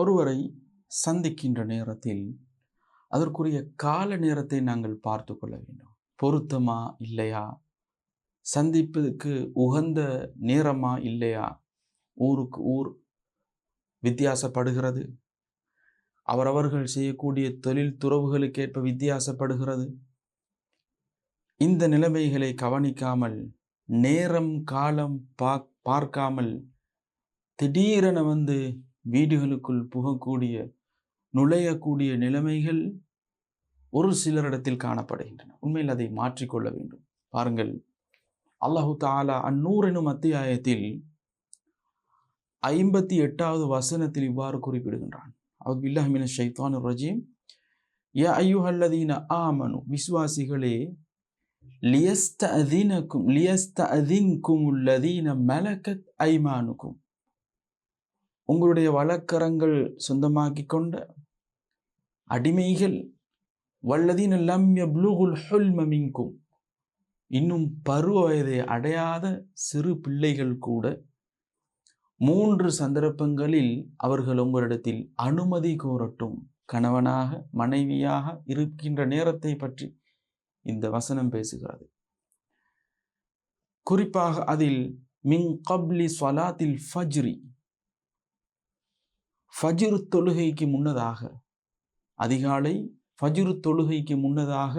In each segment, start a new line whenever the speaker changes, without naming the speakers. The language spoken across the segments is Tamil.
ஒருவரை சந்திக்கின்ற நேரத்தில் அதற்குரிய கால நேரத்தை நாங்கள் பார்த்து கொள்ள வேண்டும். பொருத்தமா இல்லையா? சந்திப்பதற்கு உகந்த நேரமா இல்லையா? ஊருக்கு ஊர் வித்தியாசப்படுகிறது. அவரவர்கள் செய்யக்கூடிய தொழில் துறவுகளுக்கேற்ப வித்தியாசப்படுகிறது. இந்த நிலைமைகளை கவனிக்காமல் நேரம் காலம் பா பார்க்காமல் திடீரென வந்து வீடுகளுக்குள் புகக்கூடிய நுழையக்கூடிய நிலைமைகள் ஒரு சிலரிடத்தில் காணப்படுகின்றன. உண்மையில் அதை மாற்றிக்கொள்ள வேண்டும். பாருங்கள். அல்லாஹு தாலா அந்நூறெனும் அத்தியாயத்தில் ஐம்பத்தி எட்டாவது வசனத்தில் இவ்வாறு குறிப்பிடுகின்றான். அவுத் பில்லாஹிமின ஷைத்தான் ரஜீம். யா ஐயுஹல்லதீன ஆமனு விசுவாசிகளே லியஸ்த அதினக்கும் லியஸ்த அதின்கும் உள்ளதீன மலக்கத் ஐமானுக்கும். உங்களுடைய வழக்கரங்கள் சொந்தமாக்கி கொண்ட அடிமைகள் வல்லதீன லம்ய யப்லுகுல் ஹுல்ம மின்கும். இன்னும் பருவ வயதை அடையாத சிறு பிள்ளைகள் கூட மூன்று சந்தர்ப்பங்களில் அவர்கள் உங்களிடத்தில் அனுமதி கோரட்டும். கணவனாக மனைவியாக இருக்கின்ற நேரத்தை பற்றி இந்த வசனம் பேசுகிறது. குறிப்பாக அதில் மின் கப்லி சொலாத்தில் ஃபஜ்ரி ஃபஜ்ரு தொழுகைக்கு முன்னதாக அதிகாலை ஃபஜ்ரு தொழுகைக்கு முன்னதாக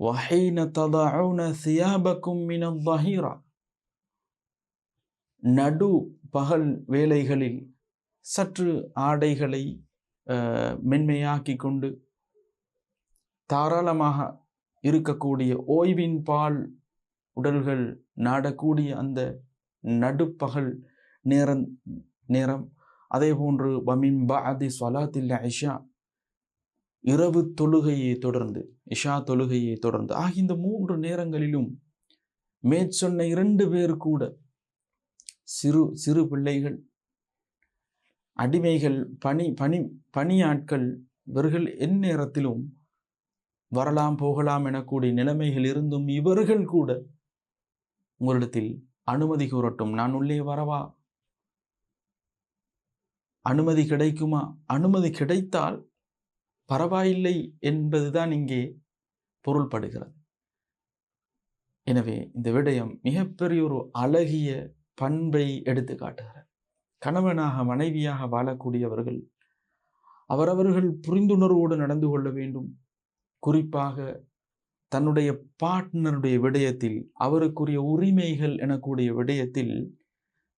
வஹைன ததவுன சியாபக்கும் மினம் பஹீரா நடு பகல் வேலைகளில் சற்று ஆடைகளை மென்மையாக்கி கொண்டு தாராளமாக இருக்கக்கூடிய ஓய்வின் பால் உடல்கள் நாடக்கூடிய அந்த நடுப்பகல் நேரம் நேரம் அதே போன்று பமின் பஅதி சொலாத்தில் ஐஷா இரவு தொழுகையை தொடர்ந்து இஷா தொழுகையை தொடர்ந்து. ஆகிய இந்த மூன்று நேரங்களிலும் மேற்சொன்ன இரண்டு பேர் கூட சிறு சிறு பிள்ளைகள் அடிமைகள் பணி பணி பணியாட்கள் இவர்கள் எந்நேரத்திலும் வரலாம் போகலாம் எனக்கூடிய நிலைமைகள் இருந்தும் இவர்கள் கூட உங்களிடத்தில் அனுமதி கூறட்டும். நான் உள்ளே வரவா? அனுமதி கிடைக்குமா? அனுமதி கிடைத்தால் பரவாயில்லை என்பதுதான் இங்கே பொருள்படுகிறது. எனவே இந்த விடயம் மிகப்பெரிய ஒரு அழகிய பண்பை எடுத்து காட்டுகிறது. கணவனாக மனைவியாக வாழக்கூடியவர்கள் அவரவர்கள் புரிந்துணர்வோடு நடந்து கொள்ள வேண்டும். குறிப்பாக தன்னுடைய பார்ட்னருடைய விடயத்தில் அவருக்குரிய உரிமைகள் எனக்கூடிய விடயத்தில்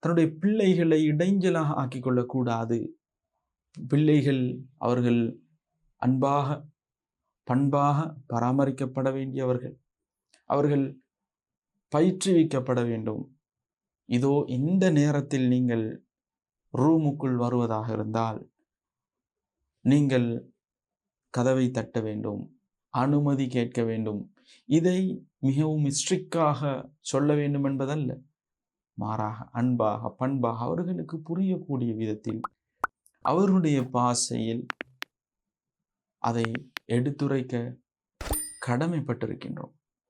தன்னுடைய பிள்ளைகளை இடைஞ்சலாக ஆக்கிக்கொள்ளக்கூடாது. பிள்ளைகள் அவர்கள் அன்பாக பண்பாக பராமரிக்கப்பட வேண்டியவர்கள். அவர்கள் பயிற்றுவிக்கப்பட வேண்டும். இதோ இந்த நேரத்தில் நீங்கள் ரூமுக்குள் வருவதாக இருந்தால் நீங்கள் கதவை தட்ட வேண்டும் அனுமதி கேட்க வேண்டும். இதை மிகவும் ஸ்ட்ரிக்டாக சொல்ல வேண்டும் என்பதல்ல. மாறாக அன்பாக பண்பாக அவர்களுக்கு புரியக்கூடிய விதத்தில் அவர்களுடைய பாசையில் அதை எடுத்துரைக்க கடமைப்பட்டிருக்கின்றோம்.